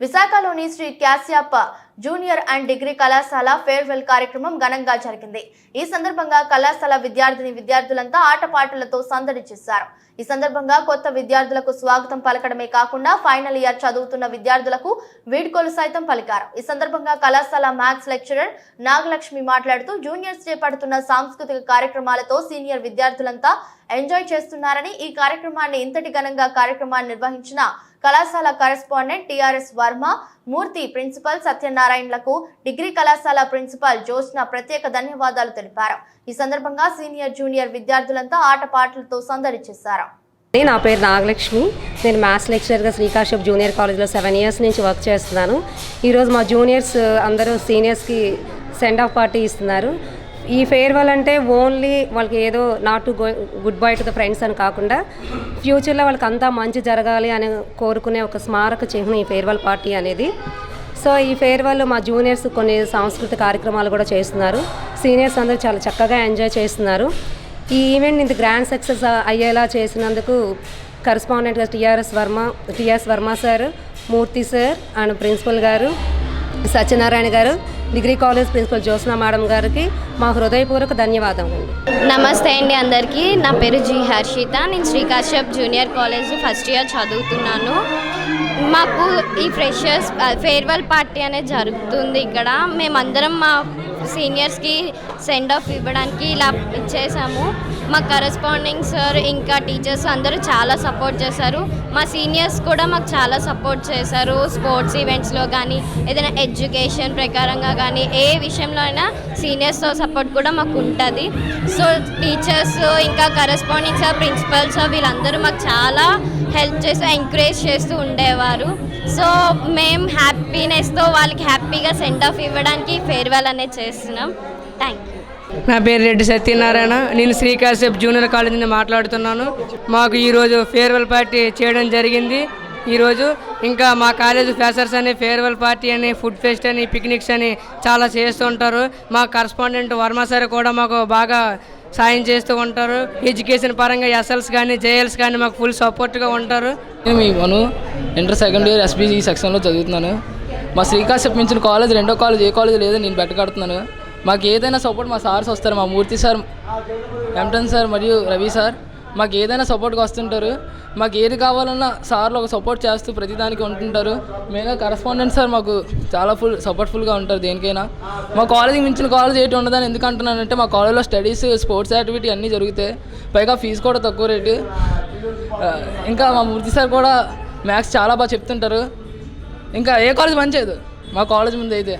విశాఖలోని Sri Kashyap junior and degree కళాశాల farewell కార్యక్రమం ఘనంగా జరిగింది. ఈ సందర్భంగా కళాశాల విద్యార్థిని విద్యార్థులంతా ఆటపాటలతో సందడి చేశారు. ఈ సందర్భంగా కొత్త విద్యార్థులకు స్వాగతం పలకడమే కాకుండా ఫైనల్ ఇయర్ చదువుతున్న విద్యార్థులకు వీడ్కోలు సైతం పలికారు. ఈ సందర్భంగా కళాశాల మ్యాథ్స్ లెక్చరర్ నాగలక్ష్మి మాట్లాడుతూ జూనియర్స్ చేపడుతున్న సాంస్కృతిక కార్యక్రమాలతో సీనియర్ విద్యార్థులంతా ఎంజాయ్ చేస్తున్నారని ఈ కార్యక్రమాన్ని ఇంతటి ఘనంగా కార్యక్రమాన్ని నిర్వహించిన కళాశాల correspondent TRS Varma Murthy principal సత్యనారాయణలకు degree కళాశాల ప్రిన్సిపల్ జోష్న ప్రత్యేక ధన్యవాదాలు తెలిపారు. ఈ సందర్భంగా సీనియర్ జూనియర్ విద్యార్థులంతా ఆటపాటలతో సందడి చేశారు నా పేరు నాగలక్ష్మి. నేను మ్యాథ్స్ లెక్చరర్గా శ్రీకాశ్యప్ జూనియర్ కాలేజ్లో సెవెన్ ఇయర్స్ నుంచి వర్క్ చేస్తున్నాను. ఈరోజు మా జూనియర్స్ అందరూ సీనియర్స్కి సెండ్ ఆఫ్ పార్టీ ఇస్తున్నారు. ఈ ఫేర్వెల్ అంటే ఓన్లీ వాళ్ళకి ఏదో not to go goodbye to the friends అని కాకుండా ఫ్యూచర్లో వాళ్ళకి అంతా మంచి జరగాలి అని కోరుకునే ఒక స్మారక చిహ్నం ఈ ఫేర్వెల్ పార్టీ అనేది. సో ఈ ఫేర్వెల్ మా జూనియర్స్ కొన్ని సాంస్కృతిక కార్యక్రమాలు కూడా చేస్తున్నారు. సీనియర్స్ అందరూ చాలా చక్కగా ఎంజాయ్ చేస్తున్నారు. ఈ ఈవెంట్ ఇంత గ్రాండ్ సక్సెస్ అయ్యేలా చేసినందుకు కరస్పాండెంట్గా TRS Varma TRS Varma sir Murthy sir and principal గారు సత్యనారాయణ గారు degree college principal Jyotsna madam గారికి మా హృదయపూర్వక ధన్యవాదములు. నమస్తే అండి అందరికీ. నా పేరు జి హర్షిత. నేను Srikashyap junior college first year చదువుతున్నాను. మాకు ఈ ఫ్రెషర్స్ ఫేర్వెల్ పార్టీ అనేది జరుగుతుంది ఇక్కడ. మేమందరం మా సీనియర్స్కి సెండ్ ఆఫ్ ఇవ్వడానికి ఇలా ఇచ్చేసాము. మా కరెస్పాండింగ్ సార్ ఇంకా టీచర్స్ అందరూ చాలా సపోర్ట్ చేశారు. మా సీనియర్స్ కూడా మాకు చాలా సపోర్ట్ చేశారు. స్పోర్ట్స్ ఈవెంట్స్లో కానీ ఏదైనా ఎడ్యుకేషన్ ప్రకారంగా కానీ ఏ విషయంలో అయినా సీనియర్స్తో సపోర్ట్ కూడా మాకు ఉంటుంది. సో టీచర్స్ ఇంకా కరెస్పాండింగ్ సార్ ప్రిన్సిపల్స్ వీళ్ళందరూ మాకు చాలా హెల్ప్ చేస్తూ ఎంకరేజ్ చేస్తూ ఉండేవారు. సో మేము హ్యాపీనెస్తో వాళ్ళకి హ్యాపీగా సెండ్ ఆఫ్ ఇవ్వడానికి ఫేర్వెల్ అనేది చేస్తున్నాం. థ్యాంక్ యూ నా పేరు రెడ్డి సత్యనారాయణ. నేను శ్రీకాశ్యప్ జూనియర్ కాలేజ్ నుండి మాట్లాడుతున్నాను. మాకు ఈరోజు ఫేర్వెల్ పార్టీ చేయడం జరిగింది. ఈరోజు ఇంకా మా కాలేజ్ ఫ్యాసర్స్ అని ఫేర్వెల్ పార్టీ అని ఫుడ్ ఫెస్ట్ అని పిక్నిక్స్ అని చాలా చేస్తూ ఉంటారు. మా కరస్పాండెంట్ వర్మ సార్ కూడా మాకు బాగా సాయం చేస్తూ ఉంటారు. ఎడ్యుకేషన్ పరంగా ఎస్ఎల్స్ కానీ జేఎల్స్ కానీ మాకు ఫుల్ సపోర్ట్గా ఉంటారు. నేను మీ Manu inter second year SPG సెక్షన్లో చదువుతున్నాను. మా శ్రీకాశ్యప్ మించిన కాలేజ్ రెండో కాలేజ్ ఏ కాలేజ్ లేదో నేను బెట్ట కడుతున్నాను. మాకు ఏదైనా సపోర్ట్ మా సార్స్ వస్తారు మా మూర్తి సార్ ఎంటన్ సార్ మరియు రవి సార్. మాకు ఏదైనా సపోర్ట్గా వస్తుంటారు. మాకు ఏది కావాలన్నా సార్లు ఒక సపోర్ట్ చేస్తూ ప్రతిదానికి ఉంటుంటారు. మెయిన్గా కరస్పాండెంట్ సార్ మాకు చాలా ఫుల్ సపోర్ట్ఫుల్గా ఉంటారు దేనికైనా. మా కాలేజీకి మించిన కాలేజ్ ఏంటి ఉండదని ఎందుకు అంటున్నానంటే మా కాలేజ్లో స్టడీస్ స్పోర్ట్స్ యాక్టివిటీ అన్నీ జరుగుతాయి. పైగా ఫీజు కూడా తక్కువ రేటు. ఇంకా మా మూర్తి సార్ కూడా మ్యాథ్స్ చాలా బాగా చెప్తుంటారు. ఇంకా ఏ కాలేజ్ మంచిది మా కాలేజ్ ముందు అయితే